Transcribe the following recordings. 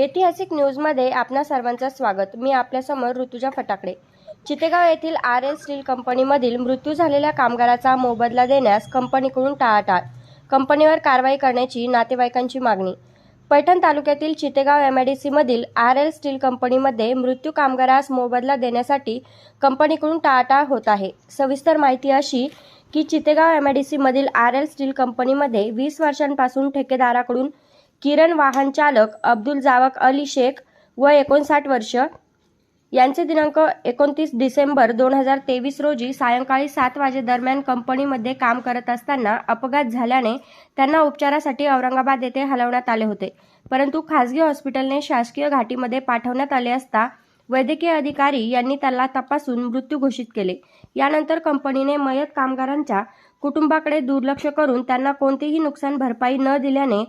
ऐतिहासिक न्यूजमध्ये आपणा सर्वांचं स्वागत. मी आपल्यासमोर ऋतुजा फटाकडे. चितेगाव येथील आर एल स्टील कंपनीमधील मृत्यू झालेल्या कामगाराचा मोबदला देण्यास कंपनीकडून टाळाटाळ. कंपनीवर कारवाई करण्याची नातेवाईकांची मागणी. पैठण तालुक्यातील चितेगाव एम आय डी सीमधील आर एल स्टील कंपनीमध्ये मृत्यू कामगारास मोबदला देण्यासाठी कंपनीकडून टाळाटाळ होत आहे. सविस्तर माहिती अशी की चितेगाव एम आय डी सीमधील आर एल स्टील कंपनीमध्ये वीस वर्षांपासून ठेकेदाराकडून किरण वाहन चालक अब्दुल जावक अली शेख व एकोणसाठ वर्ष यांचे दिनांक एकोणतीस डिसेंबर दोन हजार तेवीस रोजी सायंकाळी सात वाजेदरम्यान कंपनीमध्ये काम करत असताना अपघात झाल्याने त्यांना उपचारासाठी औरंगाबाद येथे हलवण्यात आले होते. परंतु खासगी हॉस्पिटलने शासकीय घाटीमध्ये पाठवण्यात आले असता वैद्यकीय अधिकारी यांनी त्याला तपासून मृत्यू घोषित केले. यानंतर कंपनीने मयत कामगारांच्या कुटुंबाकडे दुर्लक्ष करून त्यांना कोणतीही नुकसान भरपाई न दिल्याने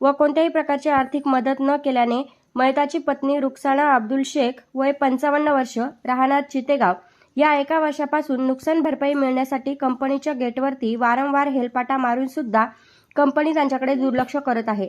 व कोणत्याही प्रकारची आर्थिक मदत न केल्याने मयताची पत्नी रुक्साना अब्दुल शेख वय पंचावन्न वर्ष राहणार चितेगाव. या एका वर्षापासून नुकसान भरपाई मिळण्यासाठी कंपनीच्या गेटवरती वारंवार हेलपाटा मारून सुद्धा कंपनी त्यांच्याकडे दुर्लक्ष करत आहे.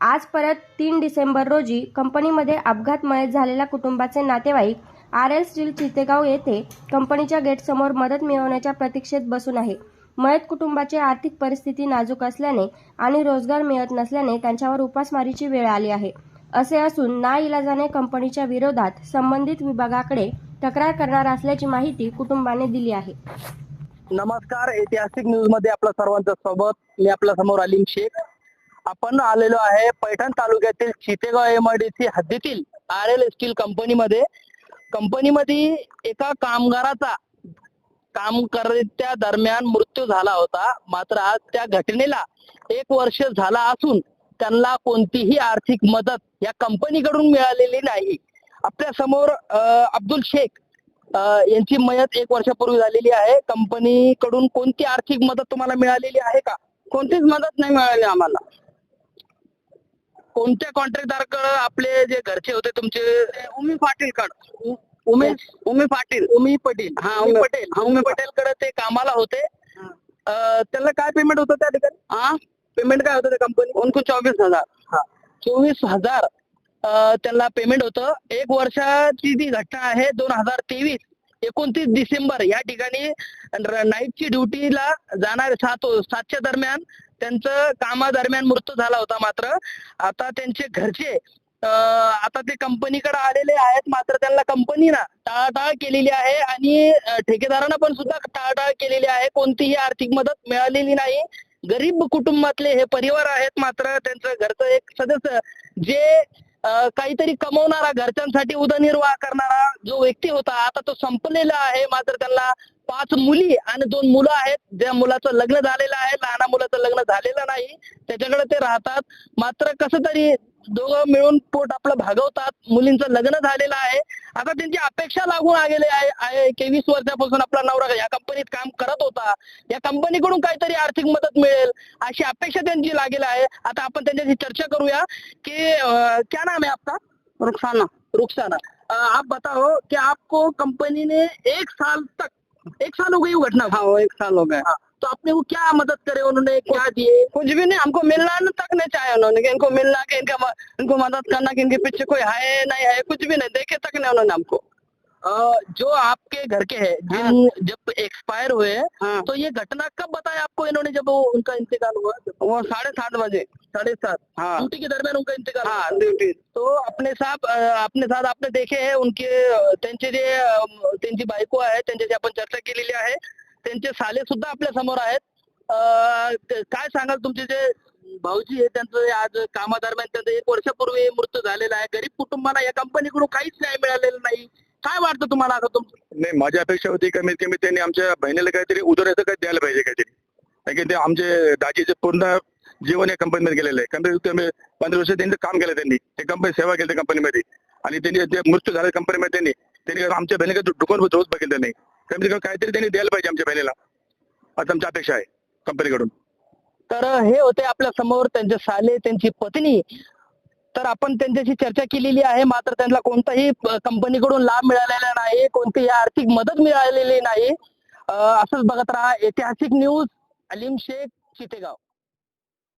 आज परत तीन डिसेंबर रोजी कंपनीमध्ये अपघात मयत झालेल्या कुटुंबाचे नातेवाईक आर एल स्टील चितेगाव येथे कंपनीच्या गेटसमोर मदत मिळवण्याच्या प्रतीक्षेत बसून आहे. मयत कुटुंबाची आर्थिक परिस्थिती नाजूक असल्याने आणि रोजगार मिळत नसल्याने त्यांच्यावर उपासमारीची वेळ आली आहे. असे असून नाईलाजाने कंपनीच्या विरोधात संबंधित विभागाकडे तक्रार करणार असल्याची माहिती कुटुंबाने दिली आहे. नमस्कार ऐतिहासिक न्यूजमध्ये आपल्या सर्वांचं स्वागत. मी आपल्यासमोर अलीम शेख. आपण आलेलो आहे पैठण तालुक्यातील चितेगाव एमआयडीसी हद्दीतील आर एल स्टील कंपनीमध्ये कंपनीमध्ये एका कामगाराचा काम करत्या दरम्यान मृत्यू झाला होता. मात्र आज त्या घटनेला एक वर्ष झाला असून त्यांना कोणतीही आर्थिक मदत या कंपनीकडून मिळालेली नाही. आपल्यासमोर अब्दुल शेख यांची मयत एक वर्षापूर्वी झालेली आहे. कंपनीकडून कोणती आर्थिक मदत तुम्हाला मिळालेली आहे का? कोणतीच मदत नाही मिळाली आम्हाला. कोणत्या कॉन्ट्रॅक्टदार आपले जे घरचे होते तुमचे उमी पाटीलकड. उमेश उमी पाटील. उमी पटेल. हा उमी पटेल. हा उमी पटेल कडे ते कामाला होते. अं, त्यांना काय पेमेंट होतं त्या ठिकाणी? हा. पेमेंट काय होतं त्या कंपनी उनको चोवीस हजार. चोवीस हजार अं, त्यांना पेमेंट होतं. एक वर्षाची ती घटना आहे दोन हजार तेवीस एकोणतीस डिसेंबर या ठिकाणी नाईटची ड्युटीला जाणार सात सातच्या दरम्यान त्यांचं कामादरम्यान मृत्यू झाला होता मात्र. आता त्यांचे घरचे आता ते कंपनीकडे आलेले आहेत मात्र त्यांना कंपनीना टाळाटाळ केलेली आहे आणि ठेकेदारांना पण सुद्धा टाळाटाळ केलेली आहे. कोणतीही आर्थिक मदत मिळालेली नाही. गरीब कुटुंबातले हे परिवार आहेत मात्र त्यांचं घरचं एक सदस्य जे काहीतरी कमवणारा घरच्यांसाठी उदरनिर्वाह करणारा जो व्यक्ती होता आता तो संपलेला आहे. मात्र त्यांना पाच मुली आणि दोन मुलं आहेत. ज्या मुलाचं लग्न झालेलं आहे लहान मुलाचं लग्न झालेलं नाही. त्याच्याकडे ते राहतात. मात्र कसं तरी दोघं मिळून पोट आपलं भागवतात. मुलींचं लग्न झालेलं आहे. आता त्यांची अपेक्षा लागून आलेली आहे आहे. की वीस वर्षापासून आपला नवरा या कंपनीत काम करत होता. या कंपनीकडून काहीतरी आर्थिक मदत मिळेल अशी अपेक्षा त्यांची लागेल आहे. आता आपण त्यांच्याशी चर्चा करूया की क्या नाम है आपका? रुखसाना रुखसाना आप बताओ कि आपको कंपनी ने एक साल तक एक साल हो गई घटना? हाँ एक साल हो गया। तो आपने वो क्या मदद करे उन्होंने क्या दिए? कुछ भी नहीं हमको मिलना न तक नहीं चाहे उन्होंने कि इनको मिलना कि इनका इनको मदद करना कि इनके पीछे कोई है नहीं है कुछ भी नहीं देखे तक नहीं उन्होंने हमको। जो आपके घर के हैं जिन जब एक्सपायर हुए हाँ। तो ये घटना कब बताया आपको इन्होंने जब वो उनका इंतकाल हुआ? वो साढ़े सात बजे। साढ़े सात? हाँ। ड्यूटी के दरमियान उनका इंतकाल हाँ ड्यूटी। तो अपने साथ अपने साथ आपने देखे है उनके त्यांचे जे त्यांची बायको आहे त्यांच्याशी आपण चर्चा केलेली आहे त्यांचे साले सुद्धा आपल्यासमोर आहेत. काय सांगाल तुमचे जे भाऊजी आहे त्यांचं आज कामादरम्यान त्यांचं एक वर्षापूर्वी मृत्यू झालेला आहे. गरीब कुटुंबाला या कंपनीकडून काहीच न्याय मिळालेला नाही. काय वाटतं तुम्हाला आता तुमचं नाही माझी अपेक्षा होती कमीत कमी त्यांनी आमच्या बहिणीला काहीतरी उदराचं काही द्यायला पाहिजे काहीतरी. कारण की ते आमचे दाजीचे पूर्ण जीवन या कंपनीमध्ये गेलेलं आहे. कंपनी पंधरा वर्ष त्यांचं काम केलं त्यांनी. ते कंपनी सेवा केली कंपनीमध्ये आणि त्यांनी मृत्यू झाला कंपनीमध्ये त्यांनी त्यांनी आमच्या बहिणीकडे डुकून रोज बघितलं नाही. कमीत कमी काहीतरी त्यांनी द्यायला पाहिजे आमच्या बहिणीला. असं आमची अपेक्षा आहे कंपनीकडून तर हे होते आपल्यासमोर त्यांचे साले त्यांची पत्नी. तर आपण त्यांच्याशी चर्चा केलेली आहे मात्र त्यांना कोणताही कंपनीकडून लाभ मिळालेला नाही कोणतीही आर्थिक मदत मिळालेली नाही. असंच बघत राहा ऐतिहासिक न्यूज अलीम शेख चितेगाव.